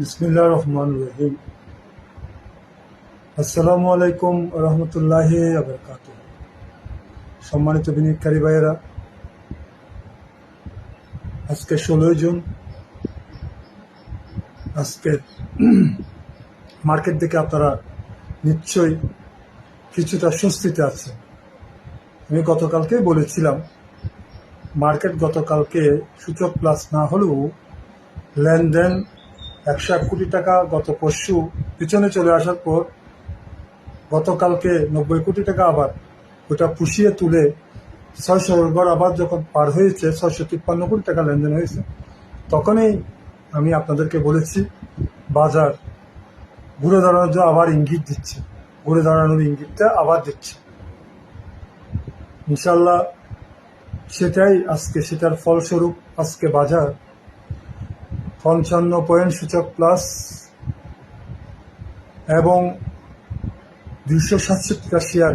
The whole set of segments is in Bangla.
বিসমিল্লাহ রহমান রহিম আসসালামু আলাইকুম রহমতুল্লাহ আবরকাত সম্মানিত বিনিয়োগকারী ভাইয়েরা, আজকে ষোলোই জুন। আজকে মার্কেট দেখে আপনারা নিশ্চয়ই কিছুটা স্বস্তিতে আছে আমি গতকালকেই বলেছিলাম, মার্কেট গতকালকে সূচক প্লাস না হলেও লেনদেন একশো এক কোটি টাকা গত পরশু পিছনে চলে আসার পর গতকালকে নব্বই কোটি টাকা আবার ওটা পুষিয়ে তুলে ছয়শো ওভার আবার যখন পার হয়েছে, ছয়শো তিপ্পান্ন কোটি টাকা লেনদেন হয়েছে। তখনই আমি আপনাদেরকে বলেছি, বাজার ঘুরে দাঁড়ানোর জন্য আবার ইঙ্গিত দিচ্ছে। ঘুরে দাঁড়ানোর ইঙ্গিতটা আবার দিচ্ছে। ইনশাল্লাহ সেটাই আজকে, সেটার ফলস্বরূপ আজকে বাজার পঞ্চান্ন পয়েন্ট সূচক প্লাস এবং দুশো সাতষট্টিটা শেয়ার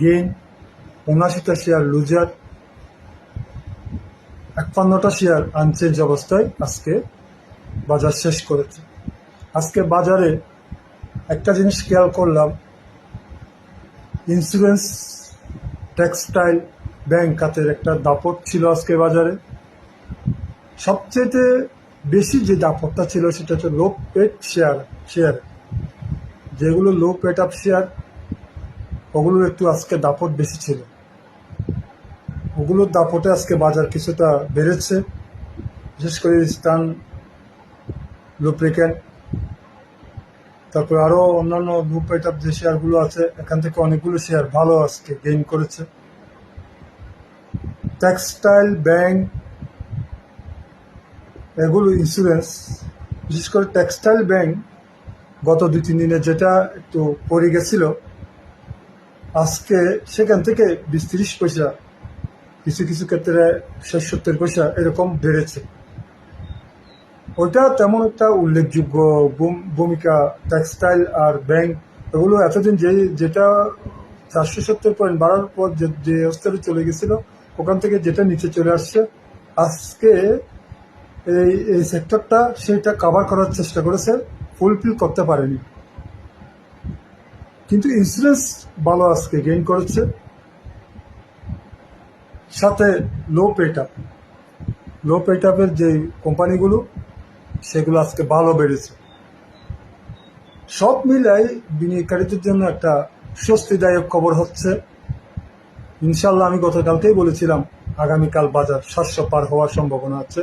গেইন উনাশিটা শেয়ার লুজার একান্নটা শেয়ার আনচেঞ্জ অবস্থায় আজকে বাজার শেষ করেছে। আজকে বাজারে একটা জিনিস খেয়াল করলাম ইন্স্যুরেন্স টেক্সটাইল ব্যাংক খাতের একটা দাপট ছিল আজকে বাজারে। সবচেয়ে বেশি যে দাপটটা ছিল সেটা হচ্ছে লো পেট শেয়ার শেয়ার যেগুলো লো পেট আপ শেয়ার ওগুলোর একটু আজকে দাপট বেশি ছিল। ওগুলোর দাপটে আজকে বাজার কিছুটা বেড়েছে। বিশেষ করে স্টান লুপ্রিকেন্ট তারপর আরও অন্যান্য লো পেট আপ যে শেয়ারগুলো আছে, এখান থেকে অনেকগুলো শেয়ার ভালো আজকে গেইন করেছে। টেক্সটাইল ব্যাংক এগুলো ইন্স্যুরেন্স বিশেষ করে টেক্সটাইল ব্যাংক গত দুই তিন দিনে যেটা একটু পড়ে গেছিল, আজকে সেখান থেকে বিশ তিরিশ পয়সা, কিছু কিছু ক্ষেত্রে ষাট সত্তর পয়সা এরকম বেড়েছে। ওটা তেমন একটা উল্লেখযোগ্য ভূম- ভূমিকা টেক্সটাইল আর ব্যাংক এগুলো এতদিন যে, যেটা চারশো সত্তর পয়েন্ট বাড়ার পর যে স্তরে চলে গেছিল, ওখান থেকে যেটা নিচে চলে আসছে, আজকে এই এই সেক্টরটা সেটা কভার করার চেষ্টা করেছে ফুলফিল করতে পারেনি। কিন্তু ইন্স্যুরেন্স ভালো আজকে গেইন করেছে। সাথে লো পেট আপ লো পেট আপের যে কোম্পানিগুলো, সেগুলো আজকে ভালো বেড়েছে। সব মিলাই বিনিয়োগকারীদের জন্য একটা স্বস্তিদায়ক খবর হচ্ছে ইনশাল্লাহ আমি গতকালকেই বলেছিলাম, আগামীকাল বাজার সাতশো পার হওয়ার সম্ভাবনা আছে।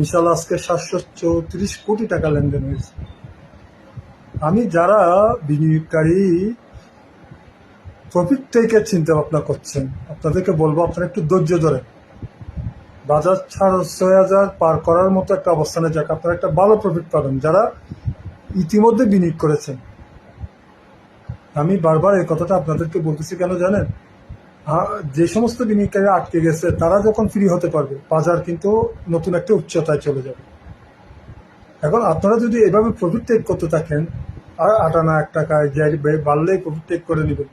ইনশাল্লাহ আজকে সাতশো চৌত্রিশ কোটি টাকা লেনদেন হয়েছে। আমি যারা বিনিয়োগকারী, প্রফিট চিন্তা ভাবনা করছেন, আপনাদেরকে বলব আপনারা একটু ধৈর্য ধরে বাজার ছাড় ছয় হাজার পার করার মতো একটা অবস্থানে যাক, আপনারা একটা ভালো প্রফিট পাবেন। যারা ইতিমধ্যে বিনিয়োগ করেছেন, আমি বারবার এই কথাটা আপনাদেরকে বলতেছি, কেন জানেন? যে সমস্ত বিনিয়োগকারী আটকে গেছে, তারা যখন ফ্রি হতে পারবে, বাজার কিন্তু নতুন একটা উচ্চতায় চলে যাবে। এখন আপনারা যদি এভাবে প্রফিট টেক করতে থাকেন, আর আটানা এক টাকায় বাড়লেই প্রফিট টেক করে নেবেন।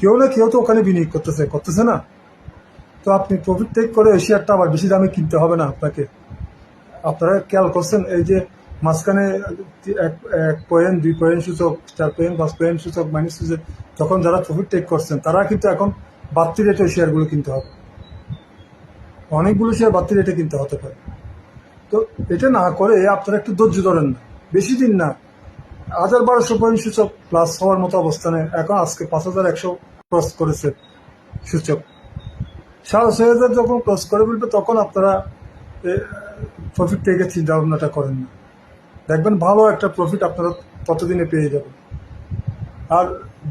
কেউ না কেউ তো ওখানে বিনিয়োগ করতেছে করতেছে না। তো আপনি প্রফিট টেক করে শেয়ারটা আবার বেশি দামে কিনতে হবে না আপনাকে। আপনারা খেয়াল করছেন, এই যে মাঝখানে এক এক পয়েন্ট দুই পয়েন্ট সূচক, চার পয়েন্ট পাঁচ পয়েন্ট সূচক মাইনাস সূচক, তখন যারা প্রফিট টেক করছেন, তারা কিন্তু এখন বাড়তি রেটে শেয়ারগুলো কিনতে হবে। অনেকগুলো শেয়ার বাড়তি রেটে কিনতে হতে পারে। তো এটা না করে আপনারা একটু ধৈর্য ধরেন না। বেশি দিন না। হাজার বারোশো পয়েন্ট সূচক প্লাস হওয়ার মতো অবস্থানে এখন আজকে পাঁচ হাজার একশো ক্রস করেছে সূচক। সাড়ে ছয় হাজার যখন ক্রস করে বলবে তখন আপনারা প্রফিট টেকের চিন্তা ভাবনাটা করেন না। দেখবেন ভালো একটা প্রফিট আপনারা ততদিনে পেয়ে যাবেন। আর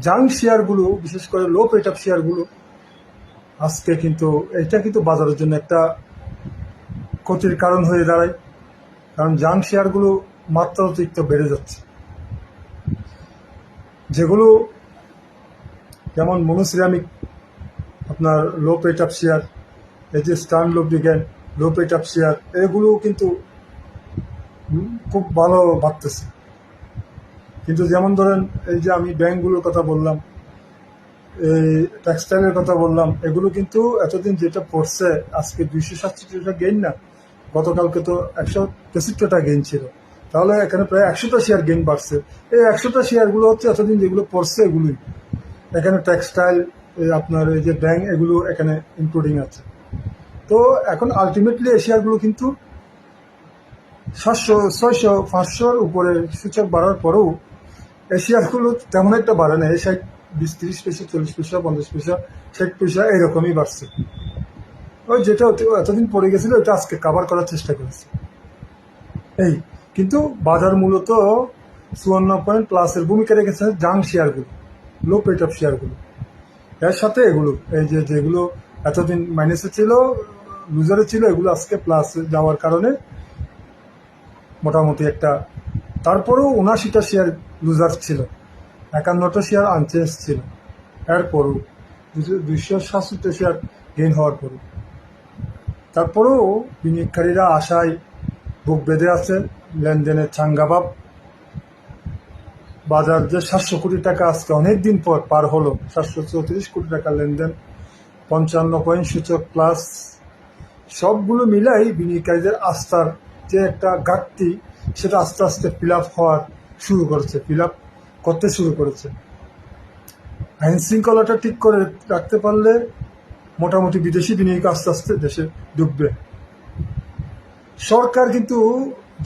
জাং শেয়ারগুলো বিশেষ করে লো পেট আপ শেয়ারগুলো আজকে কিন্তু এটা কিন্তু বাজারের জন্য একটা ক্ষতির কারণ হয়ে দাঁড়ায়। কারণ জাং শেয়ারগুলো মাত্রা অতিরিক্ত বেড়ে যাচ্ছে। যেগুলো যেমন মনোসিরামিক আপনার লো পেট আপ শেয়ার এই যে স্টান বিজ্ঞান লো পেট আপ শেয়ার এগুলো কিন্তু খুব ভালো বাড়তেছে কিন্তু যেমন ধরেন এই যে আমি ব্যাংকগুলোর কথা বললাম, এই টেক্সটাইলের কথা বললাম, এগুলো কিন্তু এতদিন যেটা পড়ছে, আজকে দুইশো সাতষট্টিটা গেইন না, গতকালকে তো একশো তেষট্টিটা গেইন ছিল। তাহলে এখানে প্রায় একশোটা শেয়ার গেইন বাড়ছে। এই একশোটা শেয়ারগুলো হচ্ছে এতদিন যেগুলো পড়ছে এগুলোই। এখানে টেক্সটাইল আপনার এই যে ব্যাংক, এগুলো এখানে ইনক্লুডিং আছে। তো এখন আলটিমেটলি এই শেয়ারগুলো কিন্তু সাতশো ছয়শো, পাঁচশোর উপরে সূচক বাড়ার পরেও এই শেয়ারগুলো তেমন একটা বাড়ে না। ষাট, বিশ, তিরিশ পয়সা, চল্লিশ পয়সা, পঞ্চাশ পয়সা, ষাট পয়সা এরকমই বাড়ছে। ওই যেটা এতদিন পড়ে গেছিল ওটা আজকে কাভার করার চেষ্টা করেছে। এই, কিন্তু বাজার মূলত চুয়ান্ন পয়েন্ট প্লাসের ভূমিকা রেখেছে জাং শেয়ারগুলো লো পেট অফ শেয়ারগুলো এর সাথে এগুলো, এই যে যেগুলো এতদিন মাইনাসে ছিল লুজারে ছিল, এগুলো আজকে প্লাস যাওয়ার কারণে মোটামুটি একটা। তারপরেও উনাশিটা শেয়ার লুজার ছিল। একান্নটা শেয়ার আনচেঞ্জ ছিল। এরপরও দুইশো সাতষট্টি শেয়ার গেইন হওয়ার পরও। তারপরেও বিনিয়োগকারীরা আশায় বুক বেঁধে আছে। লেনদেনের চাঙ্গাবাব বাজার যে সাতশো কোটি টাকা আজকে অনেক দিন পর পার হলো। সাতশো চৌত্রিশ কোটি টাকা লেনদেন, পঞ্চান্ন পয়েন্ট সূচক প্লাস সবগুলো মিলাই বিনিয়োগকারীদের আস্থার যে একটা ঘাটতি সেটা আস্তে আস্তে ফিল আপ হওয়ার শুরু করেছে ফিল আপ করতে শুরু করেছে। আইন শৃঙ্খলাটা ঠিক করে রাখতে পারলে মোটামুটি বিদেশি বিনিয়োগ আস্তে আস্তে দেশে ঢুকবে সরকার কিন্তু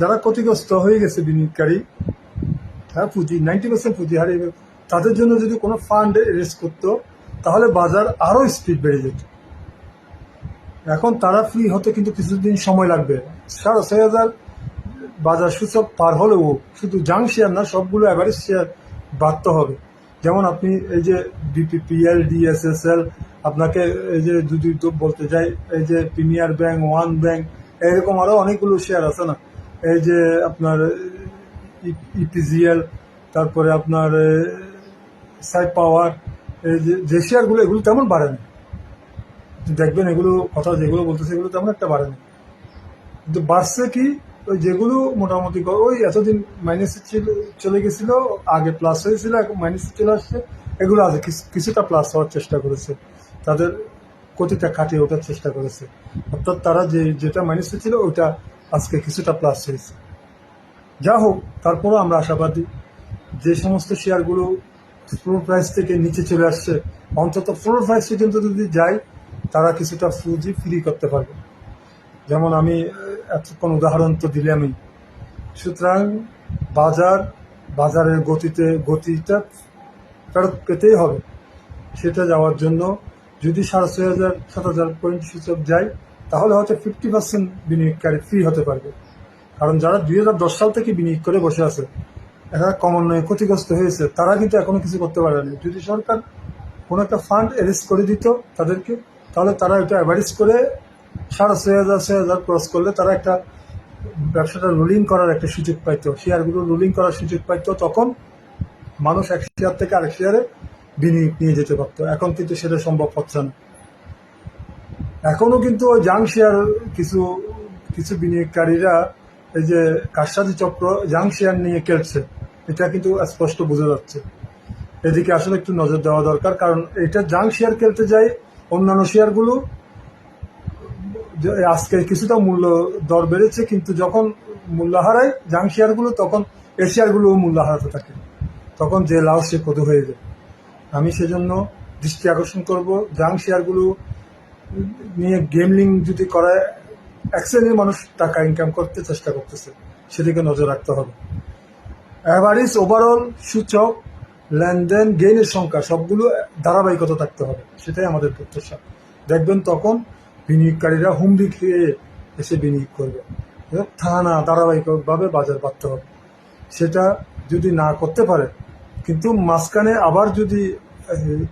যারা ক্ষতিগ্রস্ত হয়ে গেছে বিনিয়োগকারী হ্যাঁ পুঁজি নাইনটি পার্সেন্ট পুঁজি হারিয়ে তাদের জন্য যদি কোনো ফান্ড রেজ করতো, তাহলে বাজার আরও স্পিড বেড়ে যেত। এখন তারা ফ্রি হতে কিন্তু কিছুদিন সময় লাগবে। সাড়ে ছয় হাজার বাজার সূচক পার হলেও শুধু জাং শেয়ার না, সবগুলো অ্যাভারেজ শেয়ার বাড়তে হবে। যেমন আপনি এই যে বিপিপিএল ডিএসএসএল আপনাকে এই যে যদি বলতে যাই, এই যে প্রিমিয়ার ব্যাংক ওয়ান ব্যাংক এরকম আরও অনেকগুলো শেয়ার আছে না? এই যে আপনার ইপিজিএল তারপরে আপনার সাই পাওয়ার এই যে যে শেয়ারগুলো এগুলো তেমন বাড়ে না। দেখবেন এগুলো কথা যেগুলো বলতেছে এগুলো তেমন একটা বাড়েনি কিন্তু বাড়ছে কি, ওই যেগুলো মোটামুটি ওই এতদিন মাইনাসে চলে গেছিল, আগে প্লাস হয়েছিল, এখন মাইনাসে চলে আসছে, এগুলো আগে কিছু- কিছুটা প্লাস হওয়ার চেষ্টা করেছে। তাদের গতিটা কাটিয়ে ওঠার চেষ্টা করেছে। অর্থাৎ তারা যে, যেটা মাইনাসে ছিল, ওইটা আজকে কিছুটা প্লাস হয়েছে। যা হোক, তারপরও আমরা আশাবাদী যে সমস্ত শেয়ারগুলো ফ্লোর প্রাইস থেকে নিচে চলে আসছে, অন্তত ফ্লোর প্রাইস পর্যন্ত যদি যায় তারা কিছুটা ফুজি ফ্রি করতে পারবে। যেমন আমি এতক্ষণ উদাহরণ তো দিলামই। সুতরাং বাজার, বাজারের গতিতে, গতিটা ফেরত পেতেই হবে। সেটা যাওয়ার জন্য যদি সাড়ে ছয় হাজার, সাত হাজার পয়েন্ট সূচক যায়, তাহলে হয়তো ফিফটি পার্সেন্ট বিনিয়োগকারী ফ্রি হতে পারবে। কারণ যারা দুই হাজার দশ সাল থেকে বিনিয়োগ করে বসে আছে, এরা ক্রমান্বয়ে ক্ষতিগ্রস্ত হয়েছে, তারা কিন্তু এখনও কিছু করতে পারেনি। যদি সরকার কোনো একটা ফান্ড অ্যারেস্ট করে দিত, তাদেরকে তাহলে তারা এটা অ্যাভারেজ করে সাড়ে ছয় হাজার ছয় হাজার ক্রস করলে তারা একটা ব্যবসাটা রুলিং করার একটা সুযোগ পাইতো। শেয়ারগুলো রুলিং করার সুযোগ পাইতো, তখন মানুষ এক শেয়ার থেকে আরেক শেয়ারে বিনিয়োগ নিয়ে যেতে পারতো। এখন কিন্তু সেটা সম্ভব হচ্ছে না। এখনও কিন্তু ওই জাং শেয়ার কিছু কিছু বিনিয়োগকারীরা এই যে কারসাজি চক্র জাং শেয়ার নিয়ে খেলছে, এটা কিন্তু স্পষ্ট বোঝা যাচ্ছে। এদিকে আসলে একটু নজর দেওয়া দরকার, কারণ এটা জাং শেয়ার খেলতে যাই অন্যান্য শেয়ারগুলো আজকে কিছুটা মূল্য দর বেড়েছে, কিন্তু যখন মূল্য হারায় জাং শেয়ারগুলো, তখন এ শেয়ারগুলো মূল্য হারাতে থাকে। তখন যে লাভ, সে কত হয়ে যায়। আমি সেজন্য দৃষ্টি আকর্ষণ করব জাং শেয়ারগুলো নিয়ে গেমলিং যদি করে এক শ্রেণির মানুষ টাকা ইনকাম করতে চেষ্টা করতেছে, সেদিকে নজর রাখতে হবে। অ্যাভারেজ ওভারঅল সূচক লেনদেন গেইনের সংখ্যা, সবগুলো ধারাবাহিকতা থাকতে হবে। সেটাই আমাদের প্রত্যাশা। দেখবেন তখন বিনিয়োগকারীরা হুমড়ি খেয়ে এসে বিনিয়োগ করবে। থানা ধারাবাহিকভাবে বাজার বাড়তে হবে। সেটা যদি না করতে পারে, কিন্তু মাঝখানে আবার যদি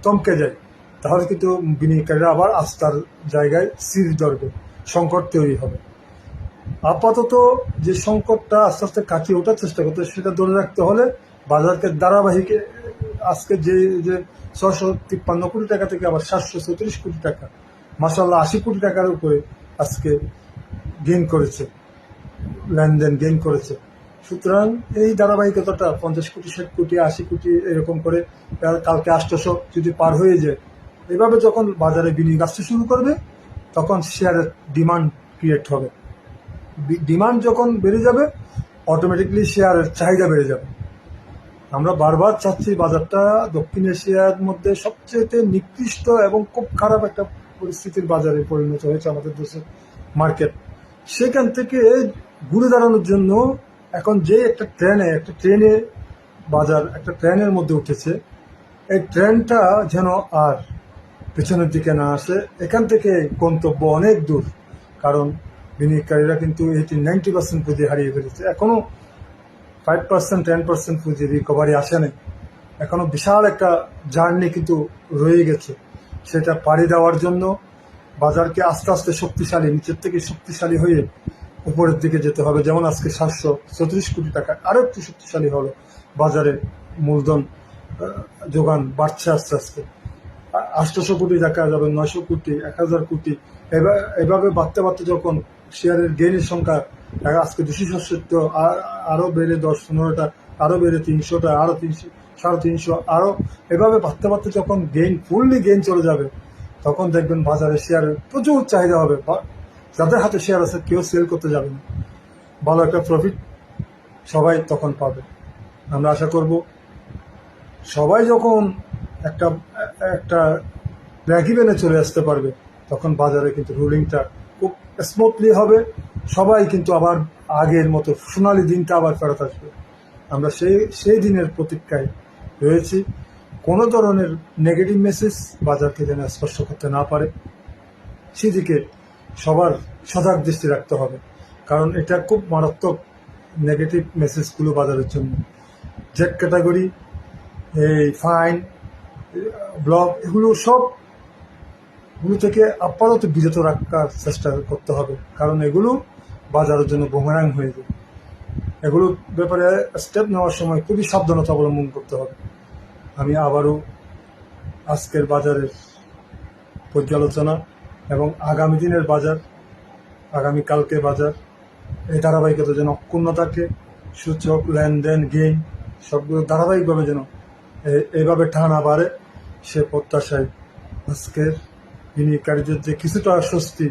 থমকে যায়, তাহলে কিন্তু বিনিয়োগকারীরা আবার আস্থার জায়গায় সিল ধরবে, সংকট তৈরি হবে। আপাতত যে সংকটটা আস্তে আস্তে কাটিয়ে ওঠার চেষ্টা করতে সেটা ধরে রাখতে হলে বাজারকে ধারাবাহিক আজকে যে যে ছশো তিপ্পান্ন কোটি টাকা থেকে আবার সাতশো চৌত্রিশ কোটি টাকা মাসাল্লাহ আশি কোটি টাকার উপরে আজকে গেইন করেছে, লেনদেন গেইন করেছে। সুতরাং এই ধারাবাহিকতাটা পঞ্চাশ কোটি, ষাট কোটি, আশি কোটি এরকম করে কালকে আষ্টশো যদি পার হয়ে যায়, এভাবে যখন বাজারে বিনিয়োগ আসতে শুরু করবে, তখন শেয়ারের ডিমান্ড ক্রিয়েট হবে। ডিমান্ড যখন বেড়ে যাবে অটোমেটিকলি শেয়ারের চাহিদা বেড়ে যাবে। আমরা বারবার চাচ্ছি বাজারটা দক্ষিণ এশিয়ার মধ্যে সবচেয়ে নিকৃষ্ট এবং খুব খারাপ একটা পরিস্থিতির বাজারে পরিণত হয়েছে আমাদের দেশের মার্কেট। সেখান থেকে ঘুরে দাঁড়ানোর জন্য এখন যে একটা ট্রেনে একটা ট্রেনে বাজার, একটা ট্রেনের মধ্যে উঠেছে। এই ট্রেনটা যেন আর পেছনের দিকে না আসে, এখান থেকে গন্তব্য অনেক দূর। কারণ বিনিয়োগকারীরা কিন্তু এইটি নাইনটি পার্সেন্ট পুঁজি হারিয়ে ফেলেছে। এখনও ফাইভ পার্সেন্ট টেন পার্সেন্ট পুঁজি রিকভারি আসেনি। এখনও বিশাল একটা জার্নি কিন্তু রয়ে গেছে। সেটা পাড়ি দেওয়ার জন্য বাজারকে আস্তে আস্তে শক্তিশালী, নিচের থেকে শক্তিশালী হয়ে উপরের দিকে যেতে হবে। যেমন আজকে সাতশো চৌত্রিশ কোটি টাকা আরও একটু শক্তিশালী হলো বাজারে মূলধন যোগান বাড়ছে আস্তে আস্তে। আটশোশো কোটি টাকা যাবে, নয়শো কোটি, এক হাজার কোটি। এভাবে বাড়তে বাড়তে যখন শেয়ারের গেইনের সংখ্যা আহ, আজকে দুশো সাতষট্টি আরও বেড়ে দশ পনেরোটা আরও বেড়ে তিনশোটা আরও তিনশো সাড়ে তিনশো আরও এভাবে বাড়তে বাড়তে যখন গেইন ফুললি গেইন চলে যাবে তখন দেখবেন বাজারে শেয়ারের প্রচুর চাহিদা হবে। যাদের হাতে শেয়ার আছে কেউ সেল করতে যাবে না। ভালো একটা প্রফিট সবাই তখন পাবে। আমরা আশা করব সবাই যখন একটা একটা ব্যাগিভেনে চলে আসতে পারবে তখন বাজারে কিন্তু রুলিংটা খুব স্মুথলি হবে। সবাই কিন্তু আবার আগের মতো সোনালি দিনটা আবার ফেরত আসবে। আমরা সেই সেই দিনের প্রতীক্ষায় রয়েছি। কোনো ধরনের নেগেটিভ মেসেজ বাজারকে যেন স্পর্শ করতে না পারে, সেদিকে সবার সজাগ দৃষ্টি রাখতে হবে। কারণ এটা খুব মারাত্মক নেগেটিভ মেসেজগুলো বাজারের জন্য। জেট ক্যাটাগরি এই ফাইন ব্লক এগুলো সব এগুলো থেকে আপাতত বিরত রাখার চেষ্টা করতে হবে। কারণ এগুলো বাজারের জন্য বোমারাং হয়ে যায়। এগুলো ব্যাপারে স্টেপ নেওয়ার সময় খুবই সাবধানতা অবলম্বন করতে হবে। আমি আবারও আজকের বাজারের পর্যালোচনা এবং আগামী দিনের বাজার, আগামী কালকে বাজার, এই ধারাবাহিকতা যেন অক্ষুণ্ণ থাকে, সূচক, লেনদেন গেইন সবগুলো ধারাবাহিকভাবে যেন এইভাবে টানা বাড়ে, সে প্রত্যাশায় আজকের বিনিয়োগকারীদের যে কিছুটা স্বস্তি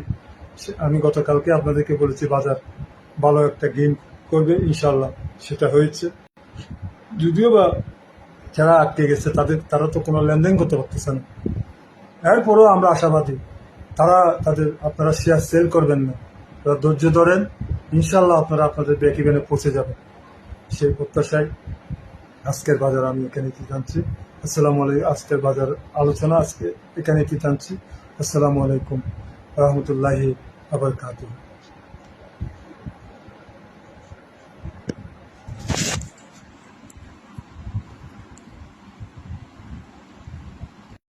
আমি গতকালকে আপনাদেরকে বলেছি, বাজার ভালো একটা গেম করবে ইনশাল্লাহ সেটা হয়েছে। যদিও বা যারা আটকে গেছে, তাদের, তারা তো কোনো লেনদেন করতে পারতেছে না। এরপরেও আমরা আশাবাদী, তারা, তাদের, আপনারা শেয়ার সেল করবেন না। তারা ধৈর্য ধরেন ইনশাল্লাহ আপনারা আপনাদের ব্যাক ইভেনে পৌঁছে যাবেন। সেই প্রত্যাশায় আজকের বাজার আমি এখানে কি জানছি। আসসালামু আলাইকুম, আজকের বাজার আলোচনা আজকে এখানে কি জানছি। আসসালামু আলাইকুম। রহমতুল্লাহি আবার